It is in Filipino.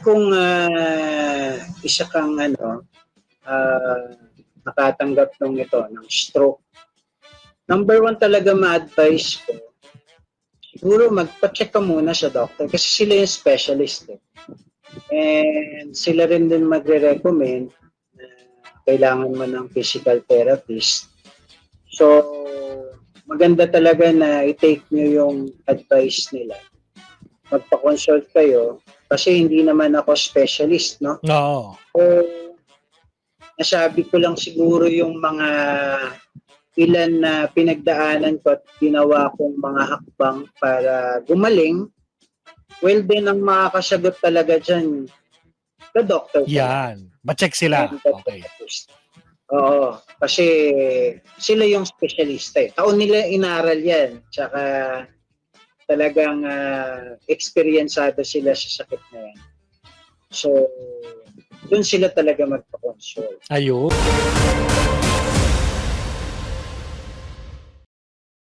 Kung ah, isa kang ano, ah, nakatanggap ng ito, ng stroke, number one talaga ma-advise ko, siguro magpa-check ka muna sa doctor kasi sila yung specialist eh. And sila rin din magre-recommend na kailangan mo ng physical therapist. So, maganda talaga na i-take nyo yung advice nila. Magpa-consult kayo kasi hindi naman ako specialist, no? Oo. So, nasabi ko lang siguro yung mga ilan na pinagdaanan ko at ginawa kong mga hakbang para gumaling. Well, din ang makakasagot talaga dyan, the doctor. Yan. Ma-check sila. Okay. Oo, kasi sila yung specialista eh. Taon nila inaral yan. Tsaka talagang ah, eksperyensado sila sa sakit na yan. So, dun sila talaga magpa-consult. Ayun.